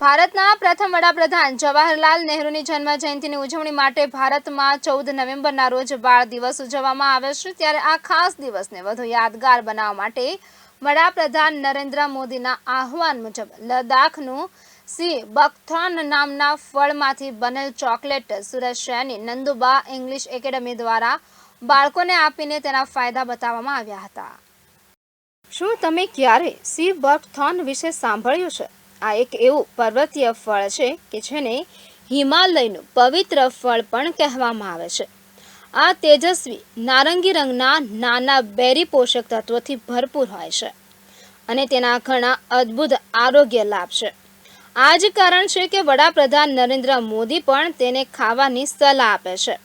ભારતના પ્રથમ વડાપ્રધાન જવાહરલાલ નહેરુની જન્મ જયંતિની ઉજવણી માટે ભારતમાં ચૌદ નવેમ્બરના રોજ બાળ દિવસ ઉજવવામાં આવે છે. ત્યારે આ ખાસ દિવસને વધુ યાદગાર બનાવવા માટે વડાપ્રધાન નરેન્દ્ર મોદીના આહવાન મુજબ લદ્દાખનું સી બકથોન નામના ફળમાંથી બનેલ ચોકલેટ સુરત શહેરની નંદુબા ઇંગ્લિશ એકેડમી દ્વારા બાળકોને આપીને તેના ફાયદા બતાવવામાં આવ્યા હતા. શું તમે ક્યારે સી બકથોન વિશે સાંભળ્યું છે? આ એક એવું પર્વતીય ફળ છે કે જેને હિમાલયનું પવિત્ર ફળ પણ કહેવામાં આવે છે આ તેજસ્વી નારંગી રંગના નાના બેરી પોષક તત્વોથી ભરપૂર હોય છે અને તેના ઘણા અદ્ભુત આરોગ્ય લાભ છે આ જ કારણ છે કે વડાપ્રધાન નરેન્દ્ર મોદી પણ તેને ખાવાની સલાહ આપે છે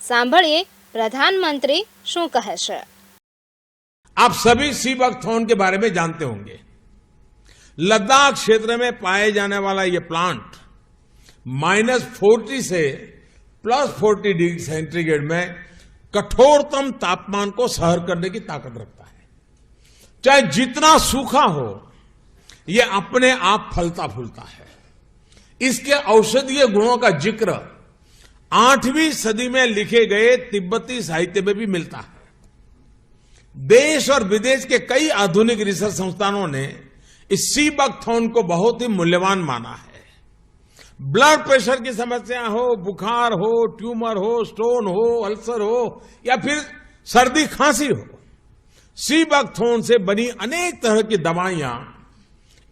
સાંભળીએ પ્રધાનમંત્રી શું કહે છે आप सभी सीबकथॉर्न के बारे में जानते होंगे लद्दाख क्षेत्र में पाए जाने वाला ये प्लांट माइनस फोर्टी से प्लस फोर्टी डिग्री सेंटीग्रेड में कठोरतम तापमान को सहर करने की ताकत रखता है। चाहे जितना सूखा हो, ये अपने आप फलता फूलता है। इसके औषधीय गुणों का ज़िक्र आठवीं सदी में लिखे गए तिब्बती साहित्य में भी मिलता है। देश और विदेश के कई आधुनिक रिसर्च संस्थानों ने इस सी बकथॉन को बहुत ही मूल्यवान माना है। ब्लड प्रेशर की समस्या हो, बुखार हो, ट्यूमर हो, स्टोन हो, अल्सर हो, या फिर सर्दी खांसी हो सी बकथॉन से बनी अनेक तरह की दवाइयाँ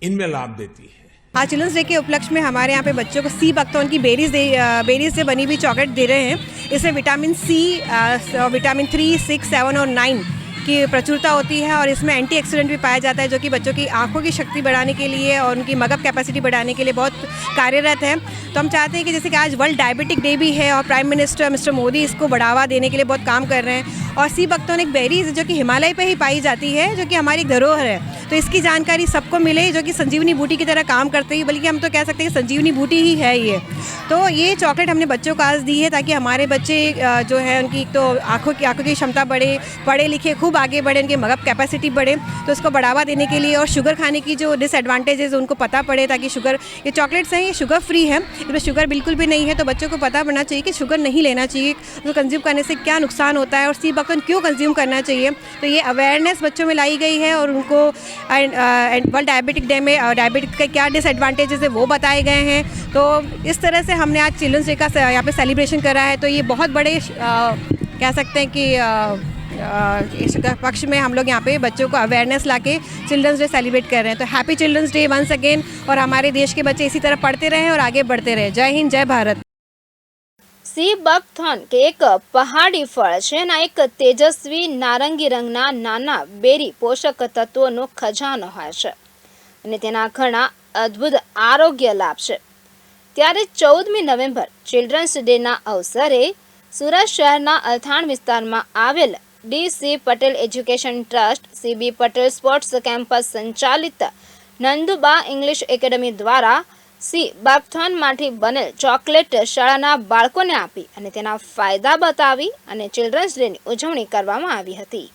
इनमें लाभ देती है। आज चिल्ड्रंस डे के उपलक्ष्य में हमारे यहाँ पे बच्चों को सी बक्तौन की बेरीज बेरीज से बनी हुई चॉकलेट दे रहे हैं। इसमें vitamin C vitamin three, six, seven और नाइन की प्रचुरता होती है और इसमें एंटी एक्सीडेंट भी पाया जाता है, जो कि बच्चों की आँखों की शक्ति बढ़ाने के लिए और उनकी मगप कैपेसिटी बढ़ाने के लिए बहुत कार्यरत है। तो हम चाहते हैं कि जैसे कि आज वर्ल्ड डायबिटिक डे भी है और प्राइम मिनिस्टर मिस्टर मोदी इसको बढ़ावा देने के लिए बहुत काम कर रहे हैं। और सी बक्तौन एक बेरीज जो कि हिमालय पे ही पाई जाती है, जो कि हमारी धरोहर है। तो इसकी जानकारी सबको मिले, जो कि संजीवनी बूटी की तरह काम करते हैं बल्कि हम तो कह सकते हैं कि संजीवनी बूटी ही है ये। तो ये चॉकलेट हमने बच्चों को आज दी है, ताकि हमारे बच्चे जो है, उनकी तो आँखों की, आँखों की क्षमता बढ़े, पढ़े लिखे खूब आगे बढ़े, उनकी मगब कैपेसिटी बढ़े। तो इसको बढ़ावा देने के लिए और शुगर खाने की जो डिसएडवांटेजेस उनको पता पड़े, ताकि शुगर ये चॉकलेट्स हैं, ये शुगर फ्री है, इसमें शुगर बिल्कुल भी नहीं है तो बच्चों को पता पड़ना चाहिए कि शुगर नहीं लेना चाहिए। उसको कंज्यूम करने से क्या नुकसान होता है? और सी बकन क्यों कंज्यूम करना चाहिए? तो ये अवेयरनेस बच्चों में लाई गई है और उनको वर्ल्ड डायबिटिक डे में डायबिटिक के क्या डिसएडवांटेजेस है वो बताए गए हैं। तो इस तरह से हमने आज चिल्ड्रंस डे का यहाँ पे सेलिब्रेशन करा है। तो ये बहुत बड़े अ, कह सकते हैं कि अ, इस पक्ष में हम लोग यहाँ पे बच्चों को अवेयरनेस ला के चिल्ड्रंस डे सेलिब्रेट कर रहे हैं। तो happy children's day once again और हमारे देश के बच्चे इसी तरह पढ़ते रहें और आगे बढ़ते रहें। जय हिंद जय भारत। સી બકથોન કે એક પહાડી ફળ છે એના એક તેજસ્વી નારંગી રંગના નાના બેરી પોષક તત્વોનો ખજાનો હોય છે. અને તેના ઘણા અદ્ભુત આરોગ્ય લાભ છે. ત્યારે ચૌદમી નવેમ્બર, ચિલ્ડ્રન્સ ડેના અવસરે સુરત શહેરના અથાણ વિસ્તારમાં આવેલ D C Patel education trust C B Patel sports campus સંચાલિત નંદુબા ઇંગ્લિશ એકેડમી દ્વારા સી બાગથોનમાંથી બનેલ ચોકલેટ શાળાના બાળકોને આપી અને તેના ફાયદા બતાવી અને ચિલ્ડ્રન્સ ડેની ઉજવણી કરવામાં આવી હતી.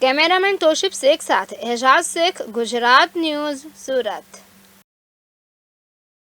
કેમેરામેન તોશિફ શેખ સાથે એજાઝ શેખ, ગુજરાત ન્યૂઝ સુરત.